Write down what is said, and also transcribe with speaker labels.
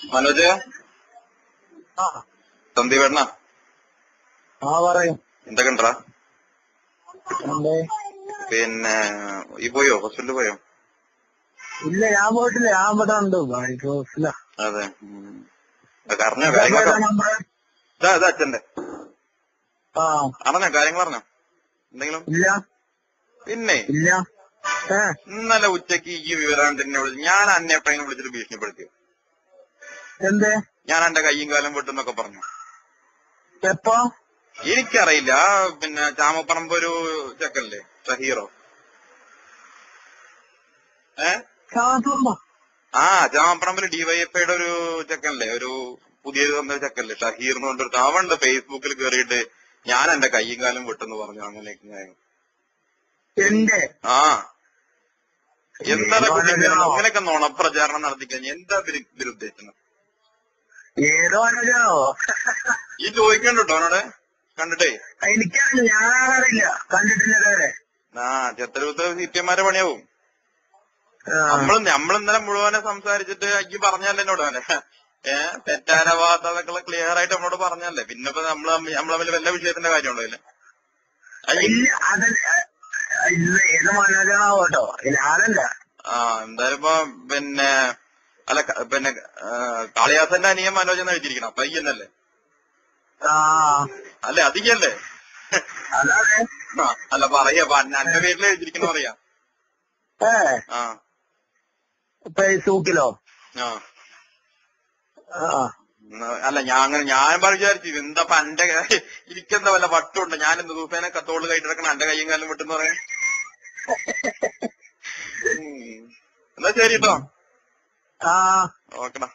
Speaker 1: മനോജ്?
Speaker 2: ആ.
Speaker 1: വേണ
Speaker 2: ആ പറയും.
Speaker 1: എന്തൊക്കെ ഉണ്ടാ പിന്നെ ഈ പോയോ? ഹോസ്പിറ്റലിൽ പോയോ?
Speaker 2: ഇല്ല ഞാൻ പോയിട്ടില്ല. ഞാൻ ഇവിടെ ഉണ്ട്.
Speaker 1: അതെ. അറിഞ്ഞോ കാര്യങ്ങളൊക്കെ അച്ഛന്റെ അറിഞ്ഞോ കാര്യങ്ങൾ അറിഞ്ഞോ എന്തെങ്കിലും?
Speaker 2: ഇല്ല.
Speaker 1: പിന്നെ?
Speaker 2: ഇല്ല.
Speaker 1: ഇന്നലെ ഉച്ചയ്ക്ക് ഈ വിവരാണ്ട് എന്നെ വിളിച്ചു ഞാൻ അന്നെ എപ്പോഴെങ്കിലും വിളിച്ചിട്ട് ഭീഷണിപ്പെടുത്തി
Speaker 2: എന്തേ?
Speaker 1: ഞാൻ എന്റെ കയ്യും കാലം വെട്ടുന്നൊക്കെ പറഞ്ഞു.
Speaker 2: എപ്പോ?
Speaker 1: എനിക്കറിയില്ല. പിന്നെ ചാമപ്പറമ്പ് ഒരു ചെക്കല്ലേ ഷഹീറോ ഏ? ആ ചാമപ്പറമ്പിൽ ഡിവൈഎഫ്ഐയുടെ ഒരു ചെക്കല്ലേ ഒരു പുതിയത് വന്ന ചെക്കല്ലേ ഷഹീർ എന്ന് പറഞ്ഞൊരു അവണ്ട് ഫേസ്ബുക്കിൽ കേറിയിട്ട് ഞാൻ എന്റെ കയ്യും കാലം വെട്ടെന്ന് പറഞ്ഞു അങ്ങനെയൊക്കെ ഞാൻ-
Speaker 2: എന്റെ
Speaker 1: ആ. എന്താണ് അങ്ങനെയൊക്കെ നുണപ്രചാരണം നടത്തിക്കഴിഞ്ഞാൽ എന്താ ഇതിൽ ഉദ്ദേശിക്കുന്നത്
Speaker 2: ഏതോ അനുജനോ
Speaker 1: ഈ ചോദിക്കണ്ടോ അവനോട് കണ്ടിട്ടേ?
Speaker 2: എനിക്കറിയില്ല ഞാനറിയില്ല. കണ്ടിട്ടില്ല ഇതുവരെ.
Speaker 1: ആ ചെത്തരൂത്ത് സി പി പണിയാവും. നമ്മൾ നമ്മൾ ഇന്നലെ മുഴുവനെ സംസാരിച്ചിട്ട് അയ്യ പറഞ്ഞല്ലേ എന്നോട് അവനെ. ഏഹ് തെറ്റാന വാർത്തകളൊക്കെ ക്ലിയർ ആയിട്ട് നമ്മളോട് പറഞ്ഞല്ലേ പിന്നെ ഇപ്പൊ നമ്മൾ നമ്മൾ തമ്മിൽ വല്ല വിഷയത്തിന്റെ കാര്യമുണ്ടോ ഇല്ല
Speaker 2: ഏത് മനോജനാവോ ഞാനല്ല
Speaker 1: ആ എന്തായാലും ഇപ്പൊ പിന്നെ അല്ല പിന്നെ കാളിദാസന്റെ അനിയൻ മനോജ് എന്ന് എഴുതിയിരിക്കണം? അപ്പൊ അയ്യന്നല്ലേ അല്ലെ അതികല്ലേ അല്ല പറയാ അന്റെ പേരിൽ എഴുതിയിരിക്കണ പറയാ. ആ.
Speaker 2: ഫേസ്ബുക്കിലോ
Speaker 1: അല്ല ഞാൻ അങ്ങനെ ഞാൻ വിചാരിച്ചു എന്താ എന്റെ ഇരിക്കുന്ന ഇരിക്കെന്താ വല്ല വട്ടുണ്ട്? ഞാൻ എന്ത് ദിവസേന കത്തോൾ കൈട്ടിടക്കണം എന്റെ കയ്യും കാലം വിട്ടെന്ന് പറയാൻ. എന്നാ ശരി കേട്ടോ
Speaker 2: ആ
Speaker 1: ഓക്കെടാ